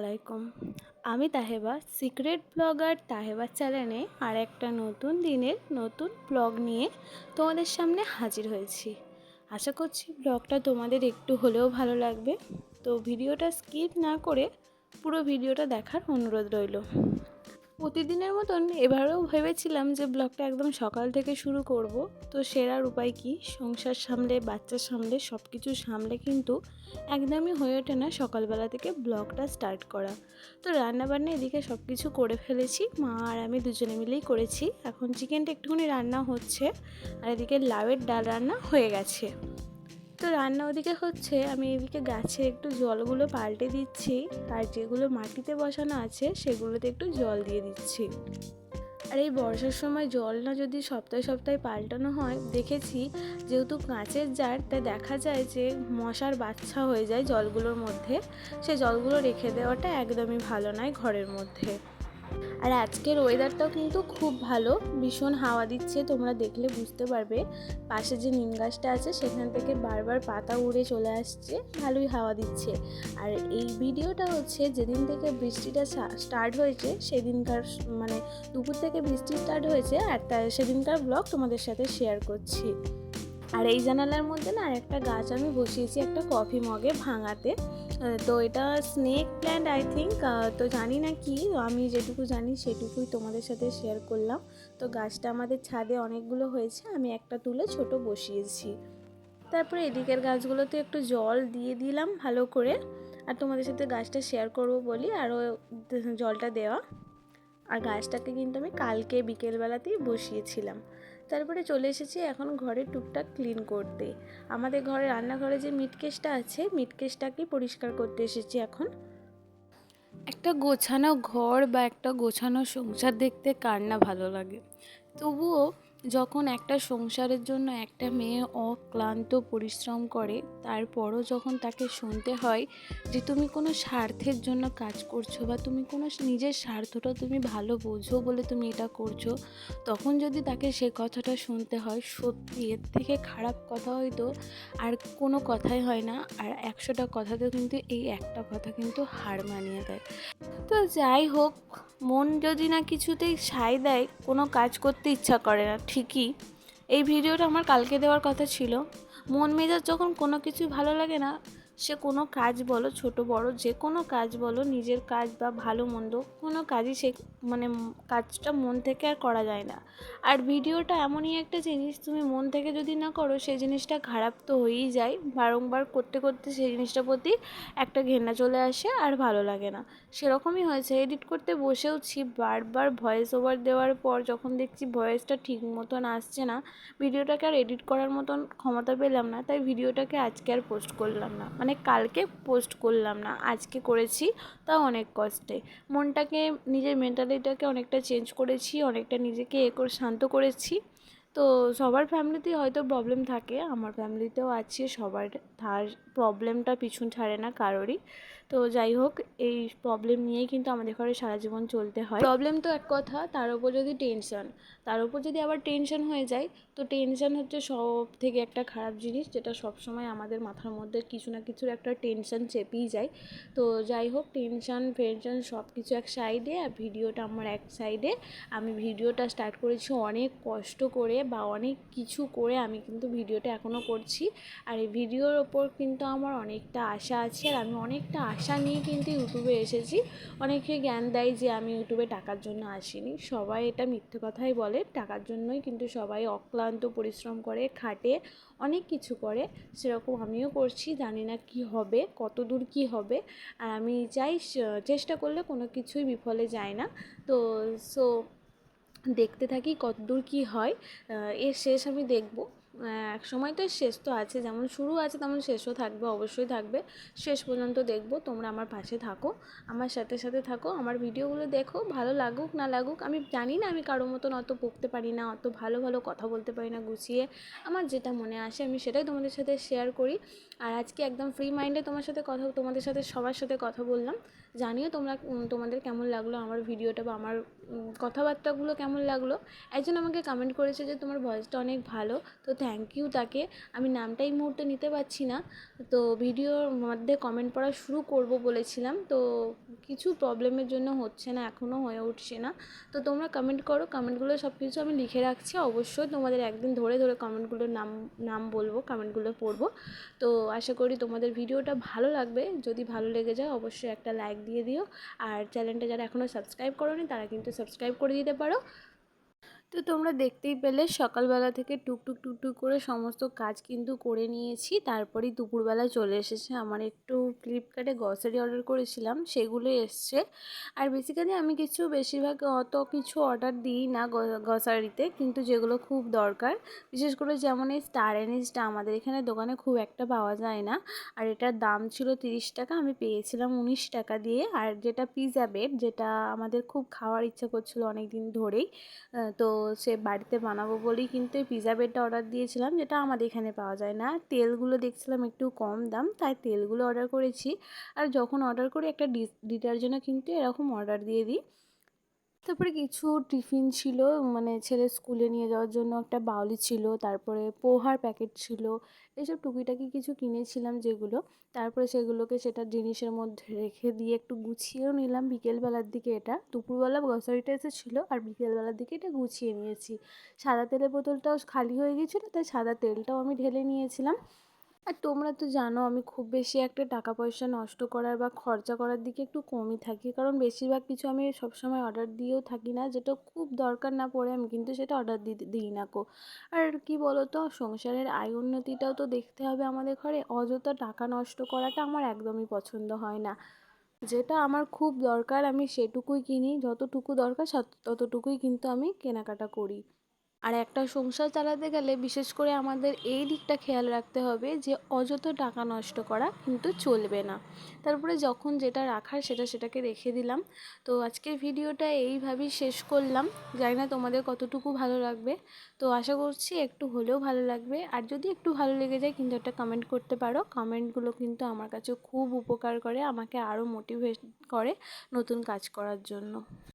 আলাইকুম। আমি তাহেবা, secret blogger তাহেবা চ্যানেলে আর একটা নতুন দিনের নতুন ব্লগ নিয়ে তোমাদের সামনে হাজির হয়েছি। আশা করছি ব্লগটা তোমাদের একটু হলেও ভালো লাগবে। তো ভিডিওটা স্কিপ না করে পুরো ভিডিওটা দেখার অনুরোধ রইল। প্রতিদিনের মতন এবারেও ভেবেছিলাম যে ব্লগটা একদম সকাল থেকে শুরু করব। তো সেরার উপায় কি? সংসার সামলে, বাচ্চা সামলে সব কিছু সামলে কিন্তু একদমই হয়ে ওঠে না সকালবেলা থেকে ব্লগটা স্টার্ট করা। তো রান্নাবান্না এদিকে সব কিছু করে ফেলেছি। মা আর আমি দুজনে মিলেই করেছি। এখন চিকেনটা একটুখানি রান্না হচ্ছে। আর এদিকে লাউয়ের ডাল রান্না হয়ে গেছে। তো রান্না ওদিকে হচ্ছে, আমি এদিকে গাছে একটু জলগুলো পাল্টে দিচ্ছি। আর যেগুলো মাটিতে বসানো আছে, সেগুলোতে একটু জল দিয়ে দিচ্ছি। আর এই বর্ষার সময় জল না যদি সপ্তাহে সপ্তাহে পাল্টানো হয়, দেখেছি যেহেতু কাঁচের জার, তাই দেখা যায় যে মশার বাচ্চা হয়ে যায় জলগুলোর মধ্যে। সে জলগুলো রেখে দেওয়াটা একদমই ভালো নয় ঘরের মধ্যে। আর আজকের ওয়েদারটাও কিন্তু খুব ভালো। ভীষণ হাওয়া দিচ্ছে, তোমরা দেখলে বুঝতে পারবে। পাশে যে নিম গাছটা আছে, সেখান থেকে বারবার পাতা উড়ে চলে আসছে, ভালোই হাওয়া দিচ্ছে। আর এই ভিডিওটা হচ্ছে, যেদিন থেকে বৃষ্টিটা স্টার্ট হয়েছে, সেদিনকার মানে দুপুর থেকে বৃষ্টি স্টার্ট হয়েছে, আর তার সেদিনকার ব্লগ তোমাদের সাথে শেয়ার করছি। আর এই জানালার মধ্যে না আর একটা গাছ আমি বসিয়েছি, একটা কফি মগে ভাঙাতে। তো এটা স্নেক প্ল্যান্ট আই থিঙ্ক তো জানি না কি, আমি যেটুকু জানি সেটুকুই তোমাদের সাথে শেয়ার করলাম। তো গাছটা আমাদের ছাদে অনেকগুলো হয়েছে, আমি একটা তুলে ছোট বসিয়েছি। তারপরে এদিকের গাছগুলোতে একটু জল দিয়ে দিলাম ভালো করে, আর তোমাদের সাথে গাছটা শেয়ার করব বলি, আরও জলটা দেওয়া। আর গাছটাকে কিন্তু আমি কালকে বিকেলবেলাতেই বসিয়েছিলাম। তারপরে চলে এসেছি এখন ঘরে টুকটাক ক্লিন করতে। আমাদের ঘরে রান্নাঘরে যে মিটকেসটা আছে মিটকেসটাকে পরিষ্কার করতে এসেছি এখন। একটা গোছানো ঘর বা একটা গোছানো সংসার দেখতে কার না ভালো লাগে। তবুও যখন একটা সংসারের জন্য একটা মেয়ে অক্লান্ত পরিশ্রম করে, তারপরও যখন তাকে শুনতে হয় যে তুমি কোনো স্বার্থের জন্য কাজ করছ বা তুমি কোনো নিজের স্বার্থটা তুমি ভালো বোঝো বলে তুমি এটা করছ, তখন যদি তাকে সে কথাটা শুনতে হয়, সত্যি এর থেকে খারাপ কথা হয়তো আর কোনো কথাই হয় না। আর একশোটা কথাতে কিন্তু এই একটা কথা কিন্তু হার মানিয়ে দেয়। তো যাই হোক, মন যদি না কিছুতেই সায় দেয়, কোনো কাজ করতে ইচ্ছা করে না। ঠিকই। এই ভিডিওটা আমার কালকে দেওয়ার কথা ছিল। মন মেজাজ যখন কোনো কিছুই ভালো লাগে না সে কোনো কাজ বলো, ছোট, বড়, যে কোনো কাজ বলো, নিজের কাজ বা ভালো, মন্দ কোনো কাজই সে মানে কাজটা মন থেকে আর করা যায় না। আর ভিডিওটা এমনই একটা জিনিস তুমি মন থেকে যদি না করো, সেই জিনিসটা খারাপ তো হয়েই যায়। বারংবার করতে করতে সেই জিনিসটার প্রতি একটা ঘেন্না চলে আসে আর ভালো লাগে না। সেরকমই হয়েছে। এডিট করতে বসেওছি বারবার ভয়েস ওভার দেওয়ার পর যখন দেখছি ভয়েসটা ঠিক মতন আসছে না, ভিডিওটাকে আর এডিট করার মতন ক্ষমতা পেলাম না, তাই ভিডিওটাকে আজকে আর পোস্ট করলাম না। মানে কালকে পোস্ট করলাম না, আজকে করেছি তাও অনেক কষ্টে। মনটাকে, নিজের মেন্টালিটাকে অনেকটা চেঞ্জ করেছি, অনেকটা নিজেকে এ করে শান্ত করেছি। তো সবার ফ্যামিলিতেই হয়তো প্রবলেম থাকে, আমার ফ্যামিলিতেও আছে, সবার, তার প্রবলেমটা পিছন ছাড়ে না কারোরই। তো যাই হোক, এই প্রবলেম নিয়েই কিন্তু আমাদের ঘরে সারা জীবন চলতে হয়। প্রবলেম তো এক কথা, তার উপর যদি টেনশন তার উপর যদি আবার টেনশন হয়ে যায়, তো টেনশন হচ্ছে সব থেকে একটা খারাপ জিনিস, যেটা সব সময় আমাদের মাথার মধ্যে কিছু না কিছুর একটা টেনশন চেপেই যায়। তো যাই হোক টেনশন ফেনশন সব কিছু এক সাইডে আর ভিডিওটা আমার এক সাইডে আমি ভিডিওটা স্টার্ট করেছি অনেক কষ্ট করে বা অনেক কিছু করে আমি কিন্তু ভিডিওটা এখনও করছি। আর এই ভিডিওর ওপর কিন্তু আমার অনেকটা আশা আছে, আর আমি অনেকটা আশা নিয়ে কিন্তু ইউটিউবে এসেছি। অনেকে জ্ঞান দেয় যে আমি ইউটিউবে টাকার জন্য আসিনি। সবাই এটা মিথ্যে কথাই বলে। টাকার জন্যই কিন্তু সবাই অক্লান্ত পরিশ্রম করে, খাটে, অনেক কিছু করে। সেরকম আমিও করছি। জানি না কি হবে কত দূর কী হবে। আর আমি চাই চেষ্টা করলে কোনো কিছুই বিফলে যায় না। তো সো দেখতে থাকি কত দূর কী হয়। এর শেষ আমি দেখব। এক সময় তো শেষ তো আছে, যেমন শুরু আছে তেমন শেষও থাকবে, অবশ্যই থাকবে। শেষ পর্যন্ত দেখব, তোমরা আমার পাশে থাকো, আমার সাথে সাথে থাকো, আমার ভিডিওগুলো দেখো, ভালো লাগুক, না লাগুক, আমি জানি না, আমি কারোর মতন অত বকতে পারি না, অত ভালো ভালো কথা বলতে পারি না, গুছিয়ে আমার যেটা মনে আসে আমি সেটাই তোমাদের সাথে শেয়ার করি। আর আজকে একদম ফ্রি মাইন্ডে তোমার সাথে কথা, তোমাদের সাথে সবার সাথে কথা বললাম। জানিও তোমরা তোমাদের কেমন লাগল আমার ভিডিওটা বা আমার কথাবার্তাগুলো কেমন লাগল। একজন আমাকে কমেন্ট করেছে যে তোমার ভয়েসটা অনেক ভালো, তো থ্যাংক ইউ তাকে। আমি নামটা এই মুহূর্তে নিতে পারছি না, তো ভিডিওর মধ্যে কমেন্ট পড়া শুরু করব বলেছিলাম, তো কিছু প্রবলেমের জন্য হচ্ছে না এখনও হয়ে উঠছে না। তো তোমরা কমেন্ট করো কমেন্টগুলো সব কিছু আমি লিখে রাখছি, অবশ্যই তোমাদের একদিন ধরে ধরে কমেন্টগুলোর নাম নাম বলব কমেন্টগুলো পড়ব। তো আশা করি তোমাদের ভিডিওটা ভালো লাগবে, যদি ভালো লেগে যায় অবশ্যই একটা লাইক দিয়ে দিও। আর চ্যানেলটা যারা এখনও সাবস্ক্রাইব করোনি তারা কিন্তু সাবস্ক্রাইব করে দিতে পারো। তো তোমরা দেখতেই পেলে সকালবেলা থেকে টুকটুক টুকটুক করে সমস্ত কাজ কিন্তু করে নিয়েছি। তারপরেই দুপুরবেলা চলে এসেছে আমার একটু ফ্লিপকার্টে গ্রসারি অর্ডার করেছিলাম সেগুলো এসছে। আর বেসিক্যালি আমি কিছু বেশিরভাগ অত কিছু অর্ডার দিই না গ্রসারিতে কিন্তু যেগুলো খুব দরকার। বিশেষ করে যেমন এই স্টার এনিসটা আমাদের এখানে দোকানে খুব একটা পাওয়া যায় না। আর এটার দাম ছিল তিরিশ টাকা, আমি পেয়েছিলাম উনিশ টাকা দিয়ে। আর যেটা পিজা বেড যেটা আমাদের খুব খাওয়ার ইচ্ছা করছিল অনেক দিন ধরেই তো সে বাড়িতে বানাবো বলেই কিন্তু এই পিজা বেডটা অর্ডার দিয়েছিলাম, যেটা আমাদের এখানে পাওয়া যায় না। তেলগুলো দেখছিলাম একটু কম দাম, তাই তেলগুলো অর্ডার করেছি। আর যখন অর্ডার করি, একটা ডিটারজেন্টও কিন্তু এরকম অর্ডার দিয়ে দিই। তারপরে কিছু টিফিন ছিল মানে ছেলে স্কুলে নিয়ে যাওয়ার জন্য একটা বাউলি ছিল, তারপরে পোহার প্যাকেট ছিল এইসব টুকিটাকি কিছু কিনেছিলাম যেগুলো, তারপরে সেগুলোকে সেটা জিনিসের মধ্যে রেখে দিয়ে একটু গুছিয়েও নিলাম। বিকেলবেলার দিকে এটা, দুপুরবেলা গ্রসারিটা এসেছিল আর বিকেলবেলার দিকে এটা গুছিয়ে নিয়েছি। সাদা তেলের বোতলটাও খালি হয়ে গিয়েছিল তাই সাদা তেলটাও আমি ঢেলে নিয়েছিলাম। আর তোমরা তো জানো আমি খুব বেশি একটা টাকা পয়সা নষ্ট করার বা খরচা করার দিকে একটু কমই থাকি। কারণ বেশিরভাগ কিছু আমি সবসময় অর্ডার দিয়েও থাকি না। যেটা খুব দরকার না পড়ে আমি কিন্তু সেটা অর্ডার দিই না কো। আর কি বলো তো সংসারের আয় উন্নতিটাও তো দেখতে হবে আমাদের ঘরে। অযথা টাকা নষ্ট করাটা আমার একদমই পছন্দ হয় না। যেটা আমার খুব দরকার আমি সেটুকুই কিনি। যতটুকু দরকার ততটুকুই কিন্তু আমি কেনাকাটা করি। আর একটা সংসার চালাতে গেলে বিশেষ করে আমাদের এই দিকটা খেয়াল রাখতে হবে যে অযথা টাকা নষ্ট করা কিন্তু চলবে না। তারপরে যখন যেটা রাখার সেটা সেটাকে রেখে দিলাম। তো আজকের ভিডিওটা এইভাবেই শেষ করলাম। জানি না তোমাদের কতটুকু ভালো লাগবে। তো আশা করছি একটু হলেও ভালো লাগবে। আর যদি একটু ভালো লেগে যায় কিন্তু একটা কমেন্ট করতে পারো। কমেন্টগুলো কিন্তু আমার কাছে খুব উপকার করে, আমাকে আরও মোটিভেট করে নতুন কাজ করার জন্য।